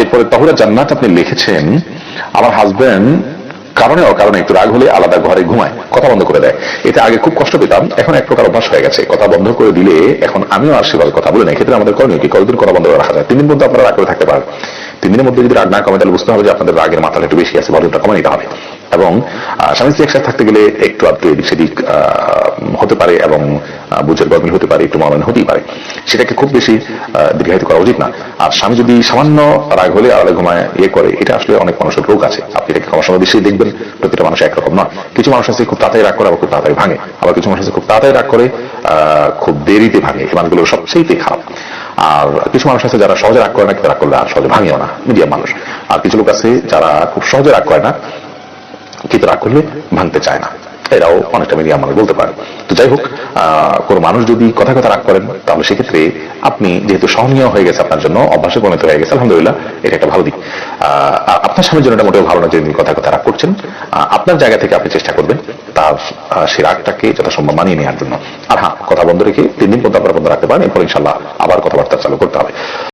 এরপরে তহুরা জান্নাত আপনি লিখেছেন, আমার হাজবেন্ড কারণে অকারণে একটু রাগ হলে আলাদা ঘরে ঘুমায়, কথা বন্ধ করে দেয়। এতে আগে খুব কষ্ট পেতাম, এখন এক প্রকার অভ্যাস হয়ে গেছে, কথা বন্ধ করে দিলে এখন আমিও আর সেভাবে কথা বলি না। এক্ষেত্রে আমাদের করণীয় কি? কতদিন কথা বন্ধ করে রাখা যায়? তিন দিন পর্যন্ত আপনারা রাগ করে থাকতে পারেন। তিন দিনের মধ্যে যদি রাগ না কমে, তাহলে বুঝতে হবে যে আপনাদের রাগের মাথাটা একটু বেশি আছে ভলিউমটা কমে নিতে হবে। এবং স্বামী স্ত্রী একসাথে থাকতে গেলে একটু আধটু এদিক সেদিক হতে পারে এবং বুঝের গরমিল হতে পারে, একটু মরণ হতেই পারে। সেটাকে খুব বেশি দীর্ঘায়িত করা উচিত না। আর স্বামী যদি সামান্য রাগ হলে আলাদা ঘুমায় ইয়ে করে, এটা আসলে অনেক মানুষের রোগ আছে। আপনি এটাকে সময় বেশি দেখবেন, প্রতিটা মানুষ একরকম নয়। কিছু মানুষ আছে খুব তাড়াতাড়ি রাগ করে, আবার খুব তাড়াতাড়ি ভাঙে। আবার কিছু মানুষ আছে খুব তাড়াতাড়ি রাগ করে খুব দেরিতে ভাঙে। এই মানুষগুলো সবচেয়ে খারাপ। আর কিছু মানুষ আছে যারা সহজে রাগ করে না, কিন্তু রাগ করলে আর সহজে ভাঙেও না, মিডিয়াম মানুষ। আর কিছু লোক আছে যারা খুব সহজে রাগ করে না, কিন্তু রাগ করলে ভাঙতে চায় না। এরাও অনেকটা মিডিয়া মানুষ বলতে পারে। তো যাই হোক কোনো মানুষ যদি কথা কথা রাগ করেন, তাহলে সেক্ষেত্রে আপনি যেহেতু সহনীয় হয়ে গেছে আপনার জন্য, অভ্যাসে পরিণত হয়ে গেছে, আলহামদুলিল্লাহ, এটা একটা ভালো দিক। আপনার স্বামীর জন্য এটা মোটেও ভালো না যে তিনি কথা কথা রাগ করছেন। আপনার জায়গা থেকে আপনি চেষ্টা করবেন তার সেই রাগটাকে যথাসম্ভব মানিয়ে নেওয়ার জন্য। আর হ্যাঁ কথা বন্ধ রেখে তিন দিন পর্যন্ত আপনারা বন্ধ রাখতে পারেন, এরপর ইনশাল্লাহ আবার কথাবার্তা চালু করতে হবে।